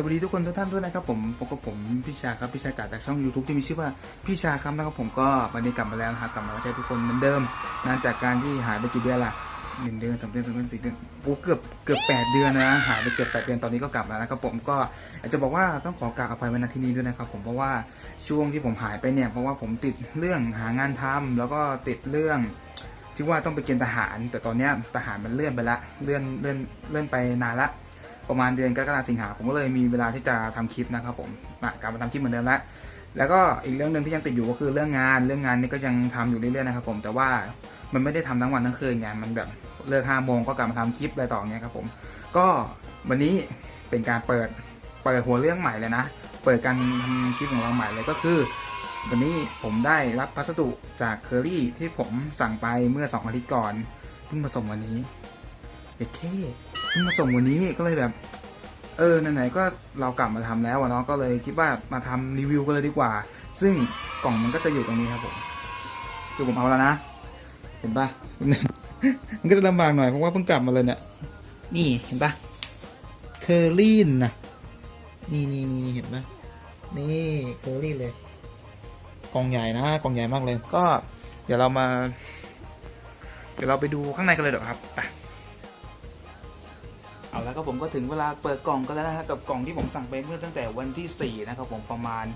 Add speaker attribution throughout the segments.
Speaker 1: สวัสดีทุกคนทุกท่านด้วยนะครับผมพบกับผมพี่ชาครับพี่ชาจากจากช่อง YouTube ที่มีชื่อว่าพี่ชาครับนะครับผมก็วันนี้กลับมาแล้วนะครับกลับมาใช้ทุกคนเหมือนเดิมนานจากการที่หายไปกี่เดือนละหนึ่งเดือนสองเดือนสามเดือนสี่เดือนโอ้เกือบเกือบแปดเดือนนะหายไปเกือบแปดเดือนตอนนี้ก็กลับมาแล้วนะครับผมก็อากจะบอกว่าต้องขอกราบอภัยไว้ณที่นี้ด้วยนะครับผมเพราะว่าช่วงที่ผมหายไปเนี่ยเพราะว่าผมติดเรื่องหางานทำแล้วก็ติดเรื่องที่ว่าต้องไปเกณฑ์ทหาร แต่ตอนเนี้ยทหารมันเลื่อนไปละเลื่อนเลื่อนเลื่อนไปนานละ ประมาณเดือนกรกฎาคมสิงหาผมก็เลยมีเวลาที่จะทำคลิปนะครับผมอะกลับมาทำคลิปเหมือนเดิมแล้วแล้วก็อีกเรื่องหนึ่งที่ยังติดอยู่ก็คือเรื่องงานเรื่องงานนี่ก็ยังทำอยู่เรื่อยๆนะครับผมแต่ว่ามันไม่ได้ทำทั้งวันทั้งคืนไงมันแบบเลิกห้าโมงก็กลับมาทำคลิปอะไรต่อเงี้ยครับผม ก็วันนี้เป็นการเปิดเปิดหัวเรื่องใหม่เลยนะ เปิดการทำคลิปของเราใหม่เลยก็คือ วันนี้ผมได้รับพัสดุจากเคอรี่ที่ผมสั่งไปเมื่อสองอาทิตย์ก่อนเพิ่งมาส่งวันนี้เด็กเคเพิ่งมาส่งวันนี้ก็เลยแบบ เออไหนๆก็เรากลับมาทำแล้วเนาะก็เลยคิดว่ามาทำรีวิวกันเลยดีกว่า ซึ่งกล่องมันก็จะอยู่ตรงนี้ครับผมคือผมเอาแล้วนะ เห็นปะมันก็จะลำบากหน่อยเพราะว่าเพิ่งกลับมาเลยเนี่ยนี่เห็นปะเคอรี่นะนี่นี่นี่เห็นปะนี่เคอรี่เลยกล่องใหญ่นะกล่องใหญ่มากเลย ก็เดี๋ยวเรามา เดี๋ยวเราไปดูข้างในกันเลยเดี๋ยวครับไป เอาแล้วก็ผมก็ถึงเวลาเปิดกล่องกันแล้วนะฮะกับกล่องที่ผมสั่งไปเมื่อตั้งแต่วันที่ 4 นะครับผมประมาณ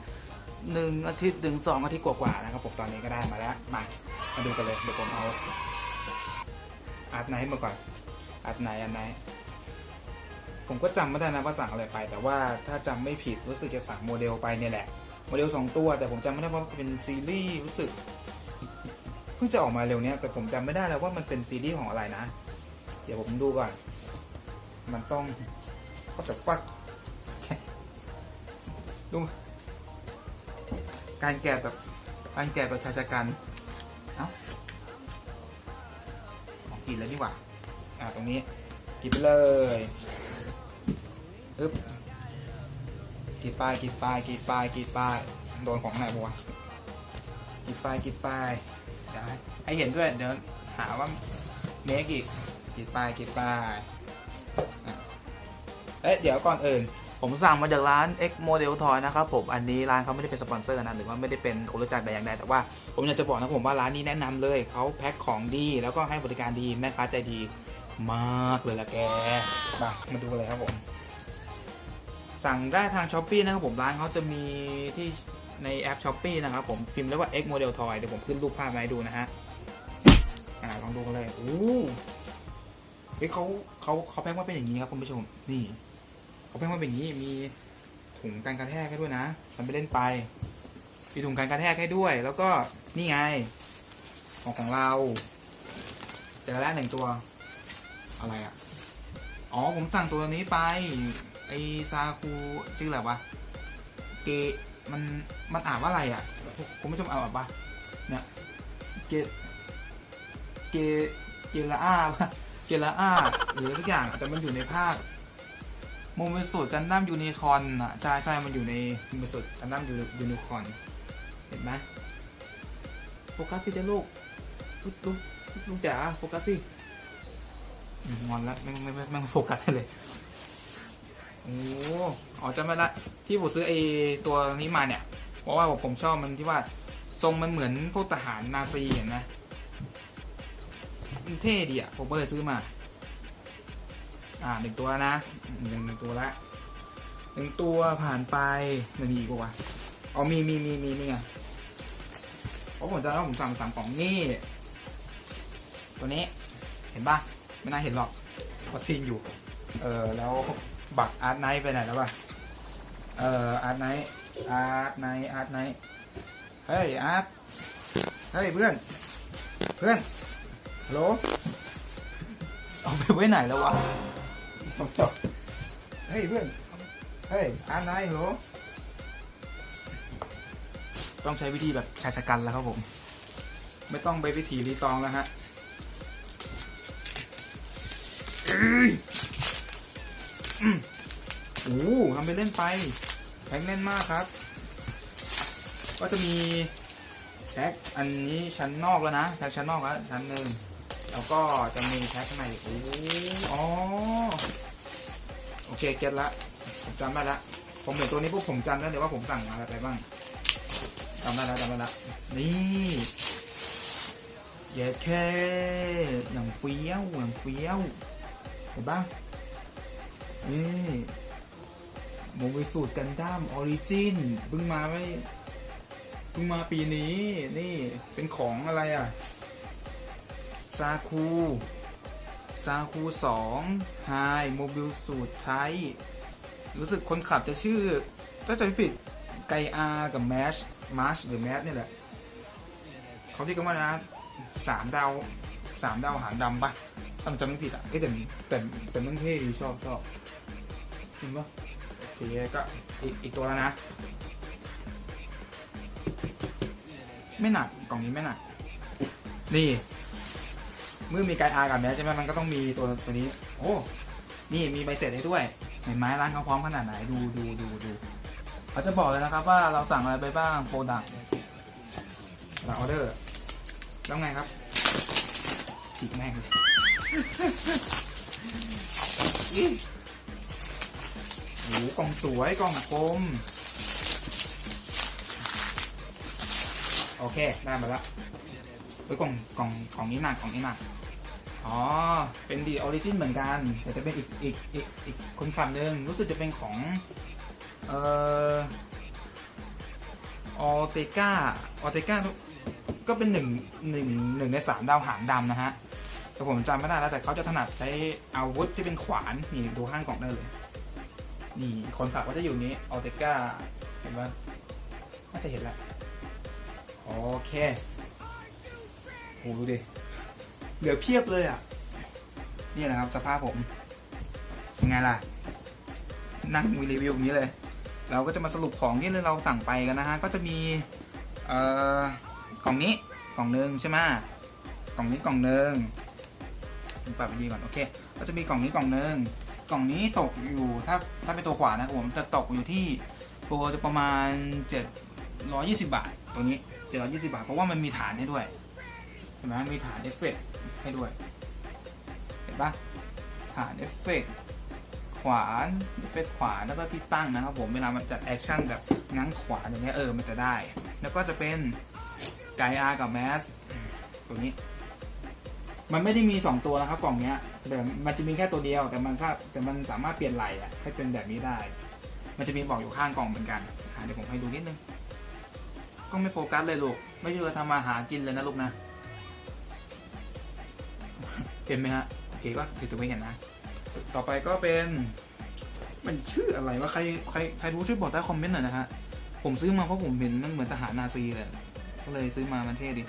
Speaker 1: หนึ่งอาทิตย์ถึงสองอาทิตย์กว่าๆนะครับผมตอนนี้ก็ได้มาแล้ว มามาดูกันเลยเดี๋ยวผมเอาอาร์ตไนมาก่อนอาร์ตนอาร์ตนผมก็จำไม่ได้นะว่าสั่งอะไรไป แต่ว่าถ้าจำไม่ผิดรู้สึกจะสั่งโมเดลไปเนี่ยแหละโมเดลสองตัว แต่ผมจำไม่ได้ว่าเป็นซีรีส์รู้สึกเพิ่งจะออกมาเร็วเนี้ยแต่ผมจำไม่ได้แล้วว่ามันเป็นซีรีส์ของอะไรนะ เดี๋ยวผมดูก่อน มันต้องก็แต่ฟักดูการแกะแบบการแกะแบบชายชกันเอ้าของกินแล้วดีกว่าอ่าตรงนี้กินไปเลยอึ๊บกีดป้ายกีดป้ายกีดป้ายกีดป้ายโดนของไหนบัวะกีดป้ายกีดป้ายเดี๋ยวให้เห็นด้วยเดี๋ยวหาว่าเมกอีกกีดป้ายกีดป้าย เอ๊ะเดี๋ยวก่อนอื่น ผมสั่งมาจากร้าน X Model Toy นะครับผม อันนี้ร้านเขาไม่ได้เป็นสปอนเซอร์นะหรือว่าไม่ได้เป็นคนรู้จักแต่อย่างใดแต่ว่าผมอยากจะบอกนะผมว่าร้านนี้แนะนำเลยเขาแพ็คของดี แล้วก็ให้บริการดีแม่ค้าใจดีมากเลยละแกมามาดูเลยครับผม สั่งได้ทางช้อปปีนะครับผมร้านเขาจะมีที่ในแอปช้อปปีนะครับผมพิมพ์เรียว่า X Model Toy เดี๋ยวผมขึ้นรูปภาพมาให้ดูนะฮะอ่าลองดูกันเลยโอ้ เฮ้ยเขาเขาเขาแพ็คมาเป็นอย่างนี้ครับคุณผู้ชม นี่เขาแพ็คมาเป็นอย่างนี้มีถุงกันกระแทกให้ด้วยนะทำไปเล่นไปมีถุงกันกระแทกให้ด้วย แล้วก็นี่ไง ของของเราเจอแล้วหนึ่งตัว อะไรอะ อ๋อผมสั่งตัวนี้ไป ไอซาคูชื่ออะไรวะเกมันมันอ่านว่าอะไรอะผมไม่ชมอ่านว่าปะเนี่ยเกเกเกลาอาปะ กลาอาหรือทุกอย่างแต่มันอยู่ในภาคโมเมสุดกันดั้มยูนิคอนอะใช่ใช่มันอยู่ในโมเมสุดกันดั้มยูนิคอนเห็นไหมโฟกัสสิเจ้าลูกลูกลูกลูกจ๋าโฟกัสสิงอนแล้วไม่ไม่ไม่ไม่โฟกัสเลยโอ้อ๋อจำไม่ละที่ผมซื้อไอตัวนี้มาเนี่ย เพราะว่าผมชอบมันที่ว่าทรงมันเหมือนพวกทหารนาซีเห็นไห มันเท่ดีอะ ผมก็เลยซื้อมา อ่าหนึ่งตัวนะหนึ่งหนึ่งตัวละหนึ่งตัวผ่านไปมันมีอีกปะวะอ๋อมีมีมีมีนี่ไงเพราะผมจะว่าผมสั่งสั่งของนี่ ตัวนี้ เห็นปะไม่น่าเห็นหรอกเพราะซีนอยู่ เออแล้วบักอาร์ตไนท์ไปไหนแล้ววะเอออาร์ตไนท์อาร์ตไนท์อาร์ตไนท์เฮ้ยอาร์ตเฮ้ยเพื่อน เพื่อน โหลเอาไปไว้ไหนแล้ววะ เฮ้ยเพื่อน เฮ้ยอาร์ตไนท์ฮัลโหลต้องใช้วิธีแบบชายชะกันแล้วครับผม ไม่ต้องไปวิธีรีตองแล้วฮะโอ้โหทำไปเล่นไปแพ็คแน่นมากครับ ก็จะมีแพ็คอันนี้ชั้นนอกแล้วนะแพ็คชั้นนอกแล้วชั้นหนึ่ง แล้วก็จะมีแพ็คข้างในโอ้โอ๋อ โอเคเก็ตละจจำได้ละ ผมเห็นตัวนี้ปุ๊บผมจำได้เลยว่าผมสั่งมาอะไรบ้างจำได้ล้วจำได้ละ นี่เย้แค่อย่างเฟี้ยวอย่างเฟี้ยวเห็นปะนี่โมบิสูตรกันดั้มออริจินเพิ่งมาไม่เพิ่งมาปีนี้ นี่เป็นของอะไรอะ ซาคูซาคูสองไฮโมบิลสูตรไทยรู้สึกคนขับจะชื่อ ถ้าจะไม่ผิดไกอากับแมชมาร์ชหรือแมชนี่แหละ เขาที่กันว่านะสามดาวสามดาวหางดำปะถ้าจำไม่ผิดอะเอ้แต่แต่แต่มันเท่ดีชอบชอบจริงปะโอเคก็อีกอีกตัวแล้วนะ ไม่หนักกล่องนี้ไม่หนัก นี่ เมื่อมีไกด์อาร์กับแมสใช่ไหมมันก็ต้องมีตัวตัวนี้ โอ้นี่มีใบเสร็จให้ด้วยเห็นไหมร้านเขาพร้อมขนาดไหนดูดูดูดูเขาจะบอกเลยนะครับว่าเราสั่งอะไรไปบ้างโปรดักต์หลังออเดอร์แล้วไงครับฉีกแม่งเลยโอ้กล่องสวยกล่องกลมโอเคได้มาแล้วเฮ้ยกล่องกล่องกล่องนี้หนักกล่องนี้หนัก อ๋อ เป็นดีออริจินเหมือนกัน แต่จะเป็นอีกอีกอีกอีกคนขับหนึ่งรู้สึกจะเป็นของเอ่อออเตกาออเตกาก็เป็นหนึ่งหนึ่งหนึ่งในสามดาวหางดำนะฮะ แต่ผมจำไม่ได้แล้วแต่เขาจะถนัดใช้อาวุธที่เป็นขวาน นี่ดูข้างกล่องได้เลย นี่คนขับก็จะอยู่นี้ออเตกาเห็นปะน่าจะเห็นแล้วโอเคโหดูดิ เหลือเพียบเลยอะ นี่แหละครับสภาพผมยังไงล่ะ นั่งมีรีวิวอย่างนี้เลย เราก็จะมาสรุปของที่เราสั่งไปกันนะฮะ ก็จะมี เอ่อกล่องนี้กล่องหนึ่งใช่ไหมกล่องนี้กล่องหนึ่งปรับดีก่อนโอเค ก็จะมีกล่องนี้กล่องหนึ่งกล่องนี้ตกอยู่ถ้าถ้าเป็นตัวขวานะครับผมจะตกอยู่ที่ตัวจะประมาณ 720 บาท ตัวนี้ 720 บาท เพราะว่ามันมีฐานให้ด้วยเห็นไหมมีฐานเอฟเฟกต์ ให้ด้วย เห็นปะฐานเอฟเฟกต์ขวานเอฟเฟกต์ขวานแล้วก็ที่ตั้งนะครับผมเวลามันจะแอคชั่นแบบง้างขวานอย่างเงี้ยเออมันจะได้ แล้วก็จะเป็นไกอาร์กับแมสตัวนี้ มันไม่ได้มี 2 ตัวนะครับกล่องเนี้ยแต่มันจะมีแค่ตัวเดียวแต่มันสาแต่มันสามารถเปลี่ยนไหล่อะให้เป็นแบบนี้ได้ มันจะมีบอกอยู่ข้างกล่องเหมือนกันเดี๋ยวผมให้ดูนิดนึงก็ไม่โฟกัสเลยลูก ไม่ใช่ว่าทำมาหากินเลยนะลูกนะ เห็นไหมฮะโอเคก็ถือตัวไม่เห็นนะ ต่อไปก็เป็น มันชื่ออะไรวะใครใครใครรู้ช่วยบอกใต้คอมเมนต์หน่อยนะฮะผมซื้อมาเพราะผมเห็นมันเหมือนทหารนาซีเลยก็เลยซื้อมามันเท่ดี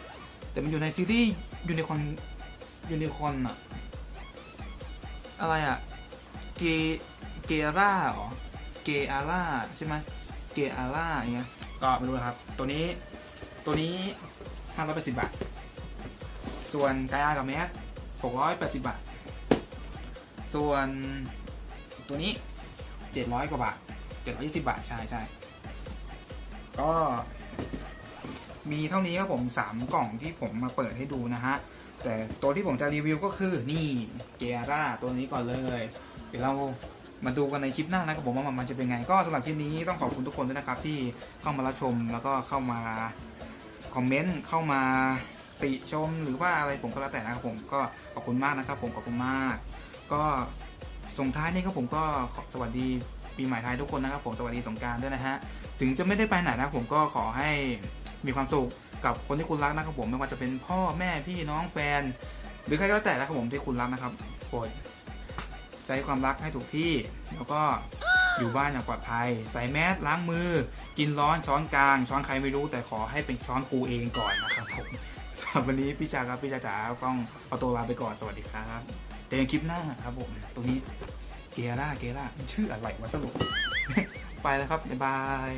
Speaker 1: แต่มันอยู่ในซีรีส์ยูนิคอนยูนิคอนอะอะไรอะเกเกร่าหรอเกอาร่าใช่ไหมเกอาร่าอย่างเงี้ยก็ไม่รู้ครับ ตัวนี้ตัวนี้ห้าร้อยแปดสิบบาท ส่วนไกอากับแมสหก ร้อยแปดสิบาท ส่วนตัวนี้เจ็ดร้อยกว่าบาทเจ็ดร้อยยี่สิบาท ใช่ใช่ก็มีเท่านี้ครับผมสามกล่องที่ผมมาเปิดให้ดูนะฮะ แต่ตัวที่ผมจะรีวิวก็คือนี่เกียร่าตัวนี้ก่อนเลย เดี๋ยวเรามาดูกันในคลิปหน้านะครับผมว่ามันจะเป็นไง ก็สำหรับคลิปนี้ต้องขอบคุณทุกคนด้วยนะครับ ที่เข้ามารับชมแล้วก็เข้ามาคอมเมนต์เข้ามา ติชมหรือว่าอะไรผมก็แล้วแต่นะครับผมก็ขอบคุณมากนะครับ ผมขอบคุณมาก ก็ส่งท้ายนี่ก็ผมก็ขอสวัสดีปีใหม่ไทยทุกคนนะครับ ผมสวัสดีสงการด้วยนะฮะถึงจะไม่ได้ไปไหนนะครับผมก็ขอให้มีความสุขกับคนที่คุณรักนะครับผมไม่ว่าจะเป็นพ่อแม่พี่น้องแฟน หรือใครก็แล้วแต่นะครับผมที่คุณรักนะครับโปรดใจความรักให้ถูกที่ แล้วก็อยู่บ้านอย่างปลอดภัย ใส่แมสล้างมือ กินร้อนช้อนกลาง ช้อนใครไม่รู้แต่ขอให้เป็นช้อนครูเองก่อนนะครับผม รับวันนี้พี่ชาครับพี่ชาจ๋าต้องเอาตัวลาไปก่อนสวัสดีครับเจอกันคลิปหน้าครับผมตรงนี้เกล่าเกล่ามันชื่ออะไรวะสรุปไปแล้วครับบ๊ายบาย